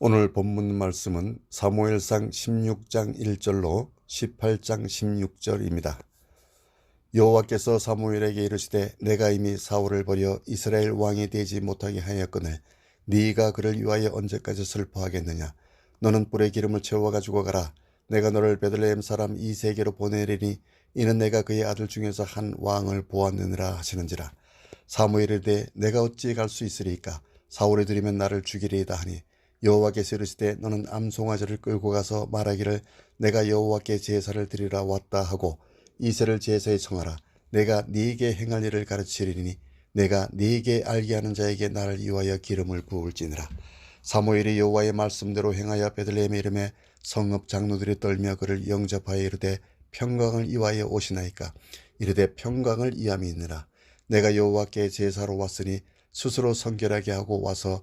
오늘 본문 말씀은 사무엘상 16장 1절로 18장 16절입니다. 여호와께서 사무엘에게 이르시되 내가 이미 사울을 버려 이스라엘 왕이 되지 못하게 하였거늘 네가 그를 위하여 언제까지 슬퍼하겠느냐? 너는 뿔에 기름을 채워 가지고 가라. 내가 너를 베들레헴 사람 이세계로 보내리니 이는 내가 그의 아들 중에서 한 왕을 보았느니라 하시는지라. 사무엘이 되 내가 어찌 갈 수 있으리까? 사울이 들이면 나를 죽이리이다 하니 여호와께서 이르시되 너는 암송아지를 끌고 가서 말하기를 내가 여호와께 제사를 드리러 왔다 하고 이세를 제사에 청하라. 내가 네게 행할 일을 가르치리니 내가 네게 알게 하는 자에게 나를 이와여 기름을 부을지니라. 사무엘이 여호와의 말씀대로 행하여 베들레헴의 이름에 성읍 장로들이 떨며 그를 영접하여 이르되 평강을 이와여 오시나이까? 이르되 평강을 이함이 있느라. 내가 여호와께 제사로 왔으니 스스로 성결하게 하고 와서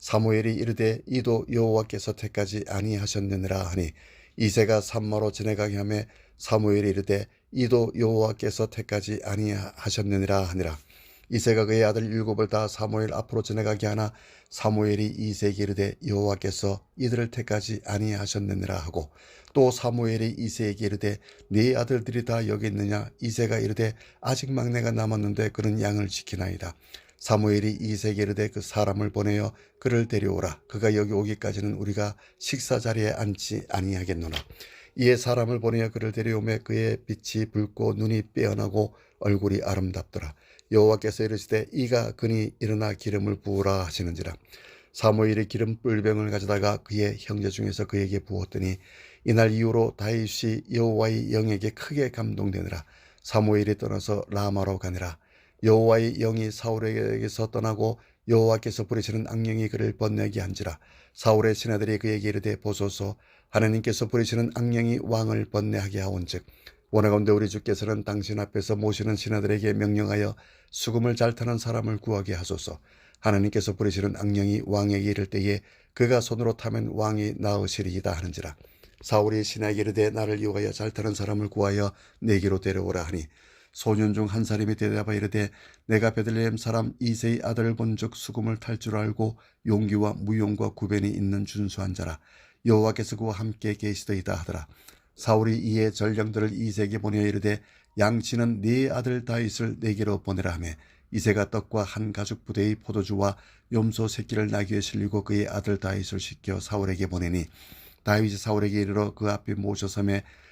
사무엘이 이르되 이도 여호와께서 택하지 아니하셨느니라 하니 이세가 산마로 지나가게 하며 사무엘이 이르되 이도 여호와께서 택하지 아니하셨느니라 하니라. 이세가 그의 아들 일곱을 다 사무엘 앞으로 지나가게 하나 사무엘이 이세에게 이르되 여호와께서 이들을 택하지 아니하셨느니라 하고 또 사무엘이 이세에게 이르되 네 아들들이 다 여기 있느냐? 이세가 이르되 아직 막내가 남았는데 그는 양을 지키나이다 사무엘이 이세에게 이르되 그 사람을 보내어 그를 데려오라. 그가 여기 오기까지는 우리가 식사 자리에 앉지 아니하겠노라. 이에 사람을 보내어 그를 데려오매 그의 빛이 붉고 눈이 빼어나고 얼굴이 아름답더라. 여호와께서 이르시되 이가 그니 일어나 기름을 부으라 하시는지라. 사무엘이 기름 뿔병을 가져다가 그의 형제 중에서 그에게 부었더니 이날 이후로 다윗이 여호와의 영에게 크게 감동되느라. 사무엘이 떠나서 라마로 가니라 여호와의 영이 사울에게서 떠나고 여호와께서 부리시는 악령이 그를 번뇌게 한지라 사울의 신하들이 그에게 이르되 보소서 하나님께서 부리시는 악령이 왕을 번뇌하게 하온즉 원하건대 우리 주께서는 당신 앞에서 모시는 신하들에게 명령하여 수금을 잘 타는 사람을 구하게 하소서. 하나님께서 부리시는 악령이 왕에게 이를 때에 그가 손으로 타면 왕이 나으시리이다 하는지라. 사울이 신하에게 이르되 나를 유하여 잘 타는 사람을 구하여 내게로 데려오라 하니 소년 중 한 사람이 대답하 이르되 내가 베들레헴 사람 이세의 아들을 본즉 수금을 탈 줄 알고 용기와 무용과 구변이 있는 준수한 자라. 여호와께서 그와 함께 계시더이다 하더라. 사울이 이에 전령들을 이세에게 보내어 이르되 양치는 네 아들 다윗을 내게로 보내라 하며 이세가 떡과 한 가죽 부대의 포도주와 염소 새끼를 나귀에 실리고 그의 아들 다윗을 시켜 사울에게 보내니 다윗이 사울에게 이르러 그 앞에 모셔섬에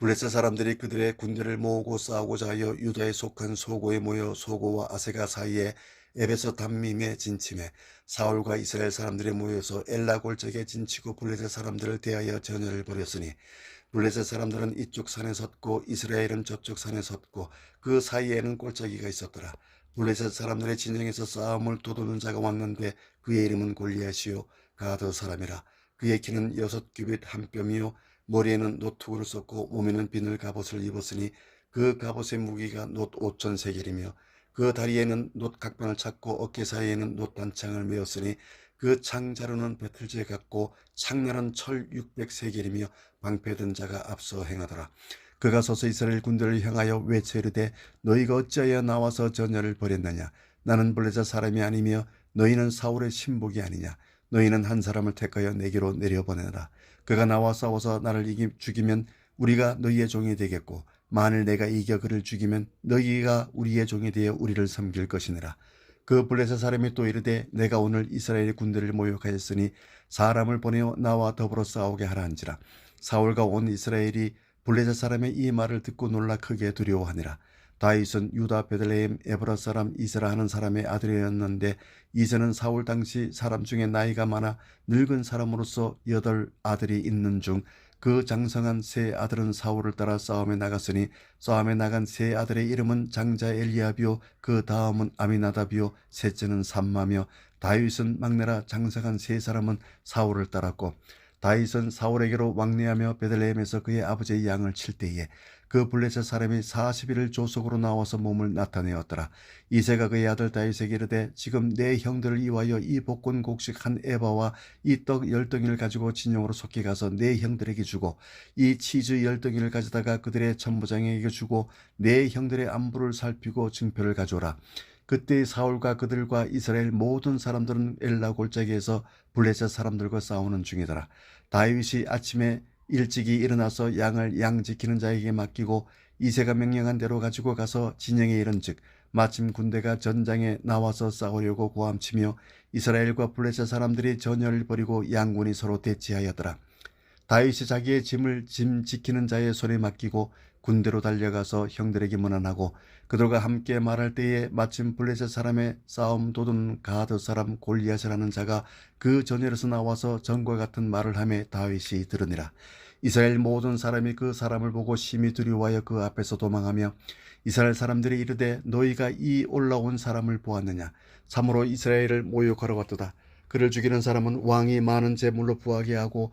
블레셋 사람들이 그들의 군대를 모으고 싸우고자 하여 유다에 속한 소고에 모여 소고와 아세가 사이에 에베소 담밈에 진침해 사울과 이스라엘 사람들이 모여서 엘라 골짜기에 진치고 블레셋 사람들을 대하여 전열을 벌였으니 블레셋 사람들은 이쪽 산에 섰고 이스라엘은 저쪽 산에 섰고 그 사이에는 골짜기가 있었더라. 블레셋 사람들의 진영에서 싸움을 도두는 자가 왔는데 그의 이름은 골리앗이요 가드 사람이라. 그의 키는 여섯 규빗 한 뼘이요 머리에는 노투구를 썼고 몸에는 비늘 갑옷을 입었으니 그 갑옷의 무기가 놋 오천 세겔이며 그 다리에는 놋 각방을 찾고 어깨 사이에는 놋 단창을 메었으니 그 창자루는 배틀제 같고 창날은 철 육백 세겔이며 방패든 자가 앞서 행하더라. 그가 서서 이스라엘 군대를 향하여 외치르되 너희가 어찌하여 나와서 전열을 벌였느냐? 나는 블레셋 사람이 아니며 너희는 사울의 신복이 아니냐? 너희는 한 사람을 택하여 내게로 내려보내라 그가 나와 싸워서 나를 이기 죽이면 우리가 너희의 종이 되겠고 만일 내가 이겨 그를 죽이면 너희가 우리의 종이 되어 우리를 섬길 것이니라 그 블레셋 사람이 또 이르되 내가 오늘 이스라엘 군대를 모욕하였으니 사람을 보내어 나와 더불어 싸우게 하라 한지라 사울과 온 이스라엘이 블레셋 사람의 이 말을 듣고 놀라 크게 두려워하니라. 다윗은 유다 베들레헴 에브라 사람 이세라 하는 사람의 아들이었는데 이세는 사울 당시 사람 중에 나이가 많아 늙은 사람으로서 여덟 아들이 있는 중 그 장성한 세 아들은 사울을 따라 싸움에 나갔으니 싸움에 나간 세 아들의 이름은 장자 엘리압이요 그 다음은 아미나답이요 셋째는 삼마며 다윗은 막내라 장성한 세 사람은 사울을 따랐고 다윗은 사울에게로 왕래하며 베들레헴에서 그의 아버지의 양을 칠 때에 그 블레셋 사람이 40일을 조속으로 나와서 몸을 나타내었더라. 이세가 그의 아들 다윗에게 이르되 지금 내 형들을 이와여 이 복권 곡식 한 에바와 이 떡 열덩이를 가지고 진영으로 속히 가서 내 형들에게 주고 이 치즈 열덩이를 가져다가 그들의 천부장에게 주고 내 형들의 안부를 살피고 증표를 가져오라. 그때 사울과 그들과 이스라엘 모든 사람들은 엘라 골짜기에서 블레셋 사람들과 싸우는 중이더라. 다윗이 아침에 일찍이 일어나서 양을 양 지키는 자에게 맡기고 이세가 명령한 대로 가지고 가서 진영에 이른즉 마침 군대가 전장에 나와서 싸우려고 고함치며 이스라엘과 블레셋 사람들이 전열을 벌이고 양군이 서로 대치하였더라. 다윗이 자기의 짐을 짐 지키는 자의 손에 맡기고 군대로 달려가서 형들에게 문안하고 그들과 함께 말할 때에 마침 블레셋 사람의 싸움 도둔 가드 사람 골리앗이라는 자가 그 전열에서 나와서 전과 같은 말을 하며 다윗이 들으니라. 이스라엘 모든 사람이 그 사람을 보고 심히 두려워하여 그 앞에서 도망하며 이스라엘 사람들이 이르되 너희가 이 올라온 사람을 보았느냐 참으로 이스라엘을 모욕하러 왔도다 그를 죽이는 사람은 왕이 많은 재물로 부하게 하고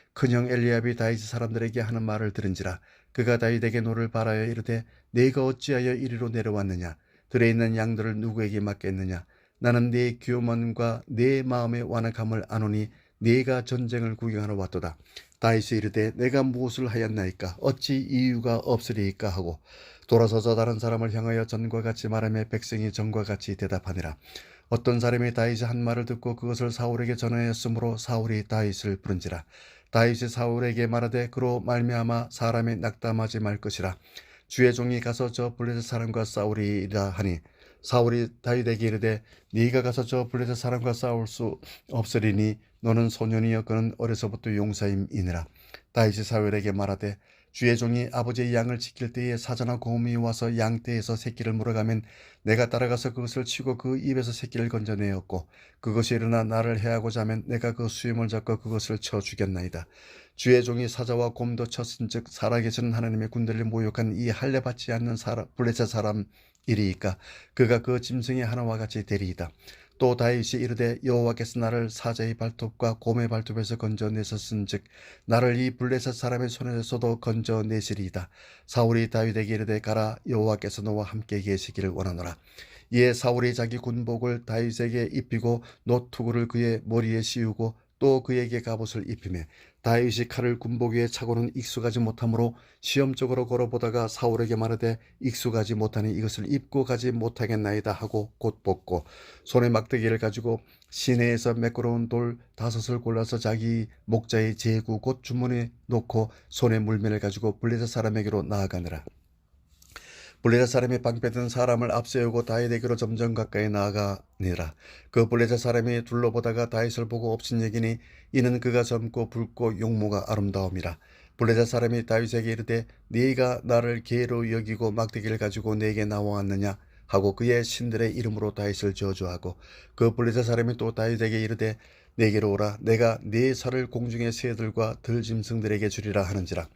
큰형 엘리압이 다윗 사람들에게 하는 말을 들은지라 그가 다윗에게 노를 바라여 이르되 네가 어찌하여 이리로 내려왔느냐? 들에 있는 양들을 누구에게 맡겠느냐? 나는 네 교만과 네 마음의 완악함을 아노니 네가 전쟁을 구경하러 왔도다. 다윗이 이르되 내가 무엇을 하였나이까? 어찌 이유가 없으리이까? 하고 돌아서서 다른 사람을 향하여 전과 같이 말하며 백성이 전과 같이 대답하니라. 어떤 사람이 다윗이 한 말을 듣고 그것을 사울에게 전하였으므로 사울이 다윗을 부른지라 다윗이 사울에게 말하되 그로 말미암아 사람이 낙담하지 말 것이라. 주의 종이 가서 저 블레셋 사람과 싸우리라 하니. 사울이 다윗에게 이르되 네가 가서 저 블레셋 사람과 싸울 수 없으리니 너는 소년이여 그는 어려서부터 용사임이니라. 다윗이 사울에게 말하되 주의 종이 아버지의 양을 지킬 때에 사자나 곰이 와서 양 떼에서 새끼를 물어가면 내가 따라가서 그것을 치고 그 입에서 새끼를 건져내었고 그것이 일어나 나를 해하고자 하면 내가 그 수염을 잡고 그것을 쳐 죽였나이다. 주의 종이 사자와 곰도 쳤은즉 살아계시는 하나님의 군대를 모욕한 이 할례 받지 않는 사람, 블레셋 사람 이리이까 그가 그 짐승의 하나와 같이 되리이다. 또 다윗이 이르되 여호와께서 나를 사자의 발톱과 곰의 발톱에서 건져내셨은즉 나를 이 블레셋 사람의 손에서도 건져내시리이다. 사울이 다윗에게 이르되 가라 여호와께서 너와 함께 계시기를 원하노라. 이에 사울이 자기 군복을 다윗에게 입히고 노투구를 그의 머리에 씌우고 또 그에게 갑옷을 입히매 다윗이 칼을 군복 위에 차고는 익숙하지 못하므로 시험적으로 걸어보다가 사울에게 말하되 익숙하지 못하니 이것을 입고 가지 못하겠나이다 하고 곧 벗고 손에 막대기를 가지고 시내에서 매끄러운 돌 다섯을 골라서 자기 목자의 제구 곧 주머니에 놓고 손에 물면을 가지고 블레셋 사람에게로 나아가느라 블레셋 사람이 방패든 사람을 앞세우고 다윗에게로 점점 가까이 나아가니라. 그 블레셋 사람이 둘러보다가 다윗을 보고 없인 얘기니 이는 그가 젊고 붉고 용모가 아름다움이라. 블레셋 사람이 다윗에게 이르되 네가 나를 개로 여기고 막대기를 가지고 내게 나와왔느냐 하고 그의 신들의 이름으로 다윗을 저주하고 그 블레셋 사람이 또 다윗에게 이르되 내게로 오라 내가 네 살을 공중의 새들과 들짐승들에게 주리라 하는지라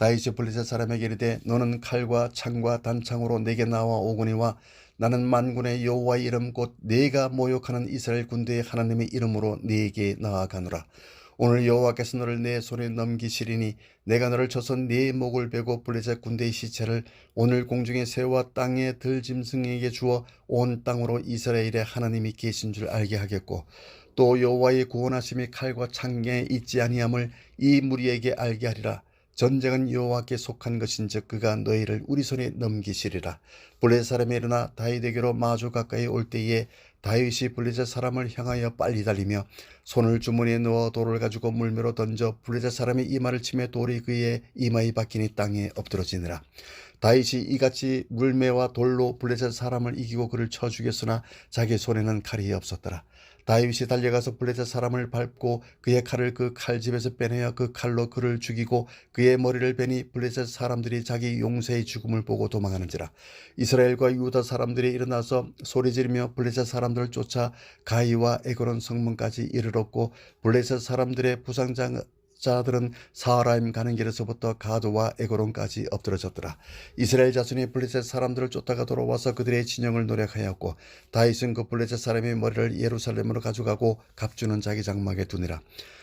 다윗이 블레셋 사람에게 이르되 너는 칼과 창과 단창으로 내게 나와 오거니와 나는 만군의 여호와의 이름 곧 네가 모욕하는 이스라엘 군대의 하나님의 이름으로 네게 나아가노라. 오늘 여호와께서 너를 내 손에 넘기시리니 내가 너를 쳐서 네 목을 베고 블레셋 군대의 시체를 오늘 공중의 새와 땅의 들짐승에게 주어 온 땅으로 이스라엘의 하나님이 계신 줄 알게 하겠고 또 여호와의 구원하심이 칼과 창에 있지 아니함을 이 무리에게 알게 하리라 전쟁은 여호와께 속한 것인즉 그가 너희를 우리 손에 넘기시리라. 블레셋 사람이 일어나 다윗에게로 마주 가까이 올 때에 다윗이 블레셋 사람을 향하여 빨리 달리며 손을 주머니에 넣어 돌을 가지고 물매로 던져 블레셋 사람이 이마를 치며 돌이 그의 이마에 박히니 땅에 엎드러지니라. 다윗이 이같이 물매와 돌로 블레셋 사람을 이기고 그를 쳐 죽였으나 자기 손에는 칼이 없었더라. 다윗이 달려가서 블레셋 사람을 밟고 그의 칼을 그 칼집에서 빼내어 그 칼로 그를 죽이고 그의 머리를 베니 블레셋 사람들이 자기 용세의 죽음을 보고 도망하는지라. 이스라엘과 유다 사람들이 일어나서 소리지르며 블레셋 사람들을 쫓아 가이와 에고론 성문까지 이르렀고 블레셋 사람들의 부상장 자들은 사하라임 가는 길에서부터 가드와 에고론까지 엎드러졌더라. 이스라엘 자손이 블레셋 사람들을 쫓다가 돌아와서 그들의 진영을 노력하였고 다윗은 그 블레셋 사람의 머리를 예루살렘으로 가져가고 갑주는 자기 장막에 두니라.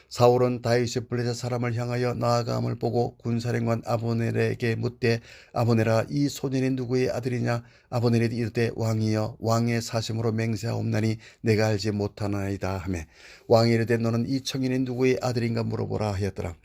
사울은 다윗이 블레셋 사람을 향하여 나아감을 보고 군사령관 아보넬에게 묻되 아보넬아 이 소년이 누구의 아들이냐? 아보넬이 이르되 왕이여 왕의 사심으로 맹세하옵나니 내가 알지 못하나이다 하매 왕이 이르되 너는 이 청인이 누구의 아들인가 물어보라 하였더라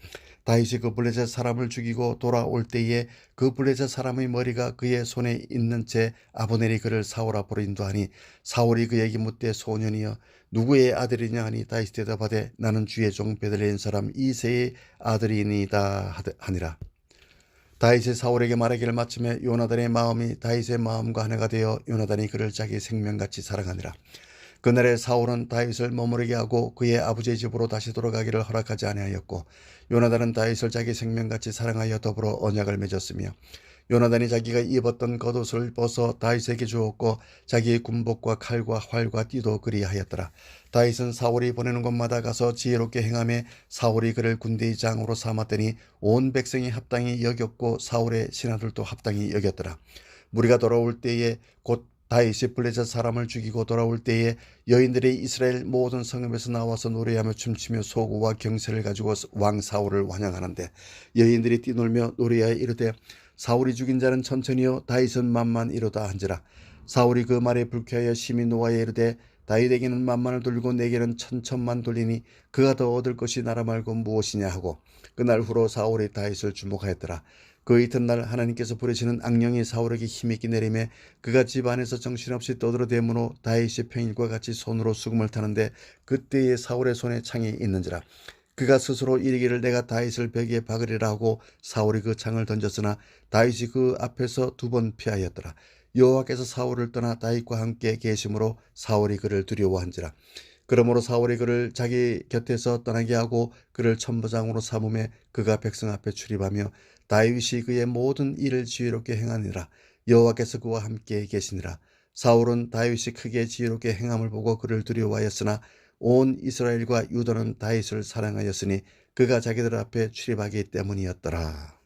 다윗이 그 블레셋 사람을 죽이고 돌아올 때에 그 블레셋 사람의 머리가 그의 손에 있는 채 아보넬이 그를 사울 앞으로 인도하니 사울이 그에게 묻되 소년이여 누구의 아들이냐 하니 다윗 대답하되 나는 주의 종 베들레헴 사람 이세의 아들이니이다 하니라. 다윗이 사울에게 말하기를 마침에 요나단의 마음이 다윗의 마음과 하나가 되어 요나단이 그를 자기 생명같이 사랑하니라 그날에 사울은 다윗을 머무르게 하고 그의 아버지의 집으로 다시 돌아가기를 허락하지 아니하였고 요나단은 다윗을 자기 생명같이 사랑하여 더불어 언약을 맺었으며 요나단이 자기가 입었던 겉옷을 벗어 다윗에게 주었고 자기의 군복과 칼과 활과 띠도 그리하였더라. 다윗은 사울이 보내는 곳마다 가서 지혜롭게 행함에 사울이 그를 군대의 장으로 삼았더니 온 백성이 합당히 여겼고 사울의 신하들도 합당히 여겼더라. 무리가 돌아올 때에 곧 다윗이 블레셋 사람을 죽이고 돌아올 때에 여인들이 이스라엘 모든 성읍에서 나와서 노래하며 춤추며 소고와 경세를 가지고 왕 사울을 환영하는데 여인들이 뛰놀며 노래하여 이르되 사울이 죽인 자는 천천히요 다윗은 만만 이로다 한지라. 사울이 그 말에 불쾌하여 심히 노하여 이르되 다윗에게는 만만을 돌리고 내게는 천천만 돌리니 그가 더 얻을 것이 나라 말고 무엇이냐 하고 그날 후로 사울이 다윗을 주목하였더라 그 이튿날 하나님께서 부르시는 악령이 사울에게 힘있게 내림에 그가 집 안에서 정신없이 떠들어 대므로 다윗이 평일과 같이 손으로 수금을 타는데 그때에 사울의 손에 창이 있는지라. 그가 스스로 이르기를 내가 다윗을 벽에 박으리라 하고 사울이 그 창을 던졌으나 다윗이 그 앞에서 두 번 피하였더라. 여호와께서 사울을 떠나 다윗과 함께 계심으로 사울이 그를 두려워한지라 그러므로 사울이 그를 자기 곁에서 떠나게 하고 그를 천부장으로 삼음에 그가 백성 앞에 출입하며 다윗이 그의 모든 일을 지혜롭게 행하니라 여호와께서 그와 함께 계시니라 사울은 다윗이 크게 지혜롭게 행함을 보고 그를 두려워하였으나 온 이스라엘과 유다는 다윗을 사랑하였으니 그가 자기들 앞에 출입하기 때문이었더라.